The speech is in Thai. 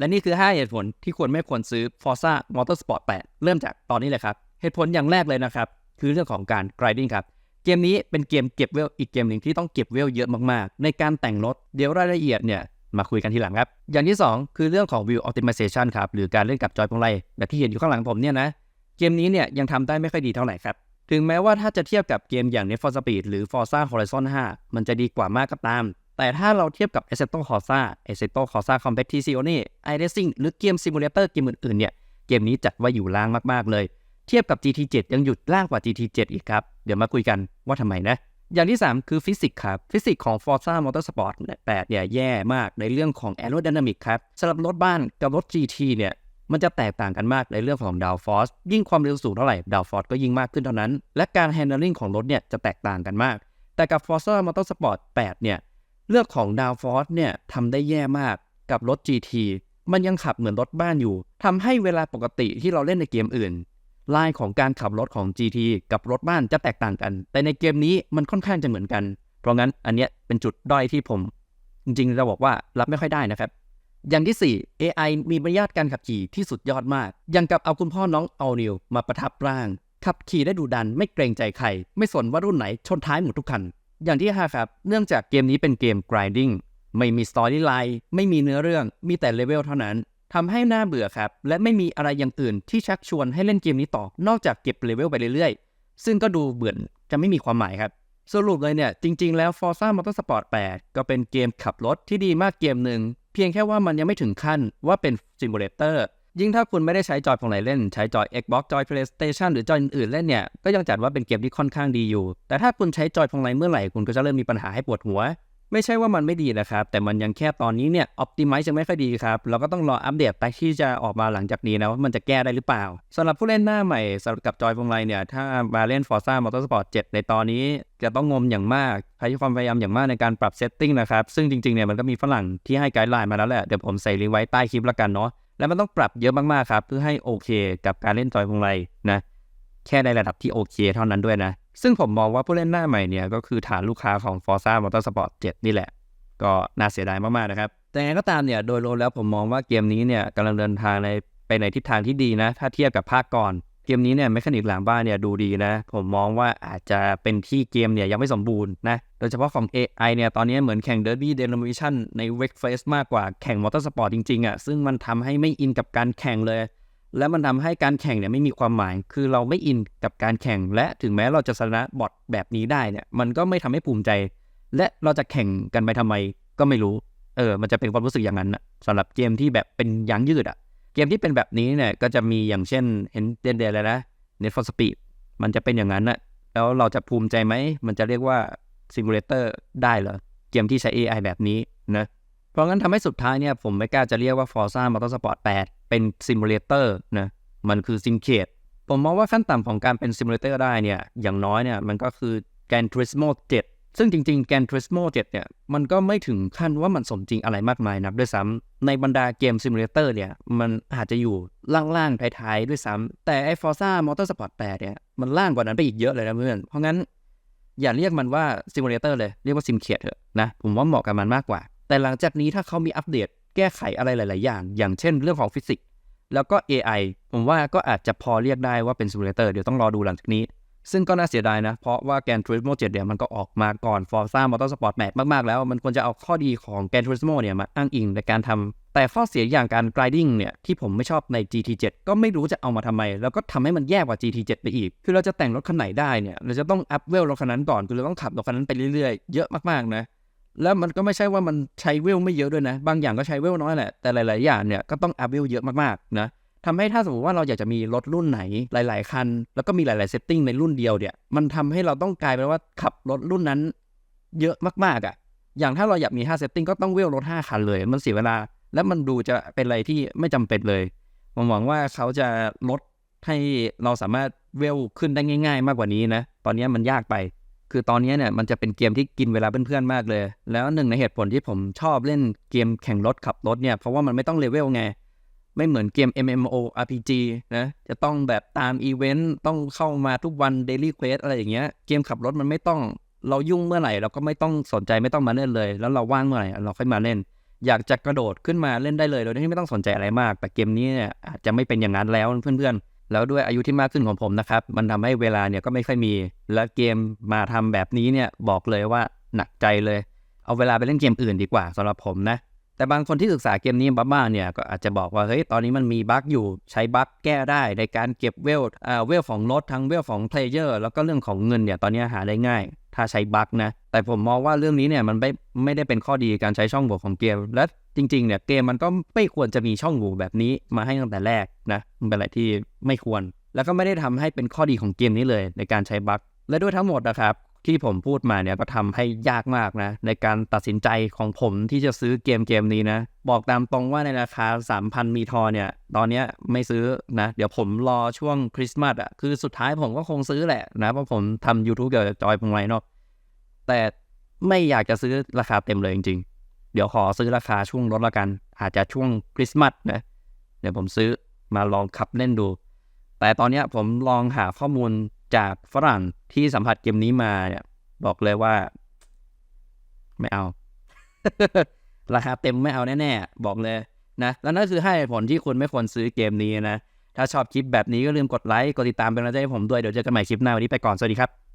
และนี่คือ 5 เหตุผลที่ควรไม่ควรซื้อ Forza Motorsport 8 เริ่มจากตอนนี้เลยครับ เหตุผลอย่างแรกเลยนะครับ คือเรื่องของการ grinding ครับ เกมนี้เป็นเกมเก็บเวลอีกเกมหนึ่งที่ต้องเก็บเวลเยอะมากๆ ในการแต่งรถเดี๋ยวรายละเอียดเนี่ยมาคุยกันทีหลังครับ อย่างที่ 2 คือเรื่องของ view optimization ครับ หรือการเล่นกับจอยพวงไล่แบบที่เห็นอยู่ข้างหลังผมเนี่ยนะ เกมนี้เนี่ยยังทำได้ไม่ค่อยดีเท่าไหร่ครับ ถึงแม้ว่าถ้าจะเทียบกับเกมอย่าง Need for Speed หรือ Forza Horizon 5 มันจะดีกว่ามากก็ตาม แต่ถ้าเราเทียบกับ a s s e t o Corsa a s s e t o Corsa Competizione iRacing หรือเกมซิมูเลเตอร์เกมอื่นๆเนี่ยเกมนี้จัดว่าอยู่ล่างมากๆเลย เทียบกับ GT7 ยังหยุดล่างกว่า GT7 อีกครับ เดี๋ยวมาคุยกันว่าทำไมนะ อย่างที่ 3 คือฟิสิกส์ครับ ฟิสิกส์ของ Forza Motorsport 8เนี่ยแย่มากในเรื่องของ Aerodynamic ครับสำหรับรถบ้านกับรถ GT เนี่ยมันจะแตกต่างกันมากในเรื่องของดาวฟอสยิ่งความเร็วสูงเท่าไหร่ดาวฟอสก็ยิ่งมากขึ้นเท่านั้น และการ handling ของรถเนี่ยจะแตกต่างกันมาก แต่กับ Forza Motorsport 8เนี่ย เรื่องของดาวฟอสเนี่ยทำได้แย่มากกับรถ GT มันยังขับเหมือนรถบ้านอยู่ทำให้เวลาปกติที่เราเล่นในเกมอื่นลายของการขับรถของ GT กับรถบ้านจะแตกต่างกัน แต่ในเกมนี้มันค่อนข้างจะเหมือนกัน เพราะงั้นอันเนี้ยเป็นจุดด้อยที่ผม จริงๆจะบอกว่ารับไม่ค่อยได้นะครับ อย่างที่ 4 AI มีบรรยาทการขับขี่ที่สุดยอดมากย่างกับเอาคุณพ่อน้องเอานิวมาประทับร่าง ขับขี่ได้ดูดันไม่เกรงใจใคร ไม่สนว่ารุ่นไหนชนท้ายหมดทุกคัน อย่างที่5ครับ เนื่องจากเกมนี้เป็นเกม grinding ไม่มี storyline ไม่มีเนื้อเรื่อง มีแต่เลเวลเท่านั้นทำให้น่าเบื่อครับ และไม่มีอะไรอย่างอื่นที่ชักชวนให้เล่นเกมนี้ต่อ นอกจากเก็บเลเวลไปเรื่อยๆ ซึ่งก็ดูเบื่อจะไม่มีความหมายครับ สรุปเลยเนี่ย จริง ๆ แล้ว Forza Motorsport 8 ก็เป็นเกมขับรถที่ดีมากเกมหนึ่ง เพียงแค่ว่ามันยังไม่ถึงขั้นว่าเป็นซิมูเลเตอร์ ยิ่งถ้าคุณไม่ได้ใช้จอยพวงไหนเล่น ใช้จอย Xbox จอย PlayStation หรือจอยอื่นๆเล่นเนี่ย ก็ยังจัดว่าเป็นเกมที่ค่อนข้างดีอยู่ แต่ถ้าคุณใช้จอยพวงไหนเมื่อไหร่คุณก็จะเริ่มมีปัญหาให้ปวดหัว ไม่ใช่ว่ามันไม่ดีนะครับ แต่มันยังแค่ตอนนี้เนี่ย optimize ยังไม่ค่อยดีครับ เราก็ต้องรออัปเดตไปที่จะออกมาหลังจากนี้นะว่ามันจะแก้ได้หรือเปล่าสำหรับผู้เล่นหน้าใหม่สำหรับกับจอยพวงไลเนี่ย ถ้ามาเล่น Forza Motorsport 7 ในตอนนี้ จะต้องงมอย่างมากใช้ความพยายามอย่างมากในการปรับเซตติ้งนะครับ ซึ่งจริงๆเนี่ยมันก็มีฝรั่งที่ให้ไกด์ไลน์มาแล้วแหละ เดี๋ยวผมใส่ลิงก์ไว้ใต้คลิปละกันเนาะ แล้วมันต้องปรับเยอะมากๆครับ เพื่อให้โอเคกับการเล่นจอยพวงไรนะแค่ในระดับที่โอเคเท่านั้นด้วยนะ ซึ่งผมมองว่าผู้เล่นหน้าใหม่เนี่ยก็คือฐานลูกค้าของ Forza Motorsport 7 นี่แหละ ก็น่าเสียดายมากๆนะครับ แต่ไงก็ตามเนี่ยโดยรวมแล้วผมมองว่าเกมนี้เนี่ยกำลังเดินทางในไปในทิศทางที่ดีนะ ถ้าเทียบกับภาคก่อน กมนี้เนี่ยแมคานิกหลังบ้านเนี่ยดูดีนะ ผมมองว่าอาจจะเป็นที่เกมเนี่ยยังไม่สมบูรณ์นะ โดยเฉพาะของ AI เนี่ยตอนนี้เหมือนแข่ง Derby Demolition ใน w e k f a c e มากกว่าแข่ง Motorsport จริงๆอะ่ะซึ่งมันทำให้ไม่อินกับการแข่งเลย และมันทำให้การแข่งเนี่ยไม่มีความหมาย คือเราไม่อินกับการแข่ง และถึงแม้เราจะชนะบอทแบบนี้ได้เนี่ยมันก็ไม่ทำให้ภูมิใจ และเราจะแข่งกันไปทำไมก็ไม่รู้เออมันจะเป็นความรู้สึกอย่างนั้นนะสำหรับเกมที่แบบเป็นยางยืดอะ เกมที่เป็นแบบนี้เนี่ยก็จะมีอย่างเช่นเห็นเด่นเลยนะ Need for Speed มันจะเป็นอย่างนั้นนะแล้วเราจะภูมิใจไหม มันจะเรียกว่าซิมูเลเตอร์ได้เหรอ เกมที่ใช้ AI แบบนี้นะเพราะงั้นทำให้สุดท้ายเนี่ยผมไม่กล้าจะเรียกว่า Forza Motorsport 8 เป็นซิมูเลเตอร์นะมันคือซิมเคดผมมองว่าขั้นต่ำของการเป็นซิมูเลเตอร์ได้เนี่ยอย่างน้อยเนี่ยมันก็คือ Gran Turismo 7 ซึ่งจริงๆ Gran Turismo 7เนี่ยมันก็ไม่ถึงขั้นว่ามันสมจริงอะไรมากมายนับด้วยซ้ำในบรรดาเกมซิมูเลเตอร์เนี่ยมันอาจจะอยู่ล่างๆท้ายๆด้วยซ้ำแต่ไอ้ Forza Motorsport 8เนี่ยมันล่างกว่านั้นไปอีกเยอะเลยนะเพื่อน เพราะงั้นอย่าเรียกมันว่าซิมูเลเตอร์เลย เรียกว่าซิมเคดเถอะนะ ผมว่าเหมาะกับมันมากกว่า แต่หลังจากนี้ถ้าเขามีอัปเดตแก้ไขอะไรหลายๆอย่าง อย่างเช่นเรื่องของฟิสิกส์แล้วก็ AI ผมว่าก็อาจจะพอเรียกได้ว่าเป็นซิมูเลเตอร์เดี๋ยวต้องรอดูหลังจากนี้ ซึ่งก็น่าเสียดายนะ เพราะว่า Gran Turismo 7เนี่ยมันก็ออกมาก่อน Forza Motorsport 8มากๆ แล้ว มันควรจะเอาข้อดีของ Gran Turismo เนี่ยมาอ้างอิงในการทำแต่ข้อเสียอย่างการ grinding เนี่ยที่ผมไม่ชอบใน GT7 ก็ไม่รู้จะเอามาทำไม แล้วก็ทำให้มันแย่กว่า GT7 ไปอีก คือเราจะแต่งรถคันไหนได้เนี่ยเราจะต้องอัพเวลรถคันนั้นก่อนคือเราต้องขับรถคันนั้นไปเรื่อยๆเยอะมากๆนะแล้วมันก็ไม่ใช่ว่ามันใช้เวลไม่เยอะด้วยนะ บางอย่างก็ใช้เวลน้อยแหละ แต่หลาย ๆ อย่างเนี่ยก็ต้องอัพเวลเยอะมากๆนะ ทำให้ถ้าสมมติว่าเราอยากจะมีรถรุ่นไหนหลาย ๆ คัน แล้วก็มีหลาย ๆ เซตติ้งในรุ่นเดียวเนี่ย มันทำให้เราต้องกลายเป็นว่าขับรถรุ่นนั้นเยอะมาก ๆอะ อย่างถ้าเราอยากมี5เซตติ้งก็ต้องเวลรถ5คันเลย มันเสียเวลา และมันดูจะเป็นอะไรที่ไม่จำเป็นเลย ผมหวังว่าเขาจะลดให้เราสามารถเวลขึ้นได้ง่าย ๆ มากกว่านี้นะ ตอนนี้มันยากไป คือตอนนี้เนี่ยมันจะเป็นเกมที่กินเวลาเพื่อนๆมากเลย แล้วหนึ่งในเหตุผลที่ผมชอบเล่นเกมแข่งรถขับรถเนี่ย เพราะว่ามันไม่ต้องเลเวลไง ไม่เหมือนเกม MMO RPG นะจะต้องแบบตามอีเวนต์ต้องเข้ามาทุกวัน Daily Quest อะไรอย่างเงี้ยเกมขับรถมันไม่ต้องเรายุ่งเมื่อไหร่เราก็ไม่ต้องสนใจไม่ต้องมาเล่นเลย แล้วเราว่างเมื่อไหร่เราค่อยมาเล่น อยากจะกระโดดขึ้นมาเล่นได้เลยโดยที่ไม่ต้องสนใจอะไรมาก แต่เกมนี้เนี่ยอาจจะไม่เป็นอย่างนั้นแล้วเพื่อนๆ แล้วด้วยอายุที่มากขึ้นของผมนะครับมันทำให้เวลาเนี่ยก็ไม่ค่อยมี และเกมมาทำแบบนี้เนี่ยบอกเลยว่าหนักใจเลย เอาเวลาไปเล่นเกมอื่นดีกว่าสำหรับผมนะ แต่บางคนที่ศึกษาเกมนี้บ้างๆเนี่ยก็อาจจะบอกว่าเฮ้ยตอนนี้มันมีบั๊กอยู่ใช้บั๊กแก้ได้ในการเก็บเวลอ่าเวลของรถทั้งเวลของเพลเยอร์แล้วก็เรื่องของเงินเนี่ยตอนนี้หาได้ง่าย ถ้าใช้บั๊กนะแต่ผมมองว่าเรื่องนี้เนี่ยมันไม่ไม่ได้เป็นข้อดีการใช้ช่องโหว่ของเกม และจริงๆเนี่ยเกมมันก็ไม่ควรจะมีช่องโหว่แบบนี้มาให้ตั้งแต่แรกนะมันเป็นอะไรที่ไม่ควร แล้วก็ไม่ได้ทำให้เป็นข้อดีของเกมนี้เลยในการใช้บั๊กและด้วยทั้งหมดนะครับ ที่ผมพูดมาเนี่ยก็ทำให้ยากมากนะ ในการตัดสินใจของผมที่จะซื้อเกมเกมนี้นะ บอกตามตรงว่าในราคา 3,000 มีทอเนี่ย ตอนเนี้ยไม่ซื้อนะ เดี๋ยวผมรอช่วงคริสต์มาสอะคือสุดท้ายผมก็คงซื้อแหละนะ เพราะผมทำ YouTube เกี่ยวกับจอยพงไรเนาะแต่ไม่อยากจะซื้อราคาเต็มเลยจริงๆ เดี๋ยวขอซื้อราคาช่วงลดละกัน อาจจะช่วงคริสต์มาสนะเดี๋ยวผมซื้อมาลองขับเล่นดู แต่ตอนเนี้ยผมลองหาข้อมูล จากฝรั่งที่สัมผัสเกมนี้มาเนี่ยบอกเลยว่า ไม่เอา ราคาเต็มไม่เอาแน่ๆ บอกเลยนะแล้วนั่นคือให้ผลที่คุณไม่ควรซื้อเกมนี้นะ ถ้าชอบคลิปแบบนี้ก็ลืมกดไลค์ กดติดตามเป็นกำลังใจให้ผมด้วย เดี๋ยวเจอกันใหม่คลิปหน้าวันนี้ไปก่อน สวัสดีครับ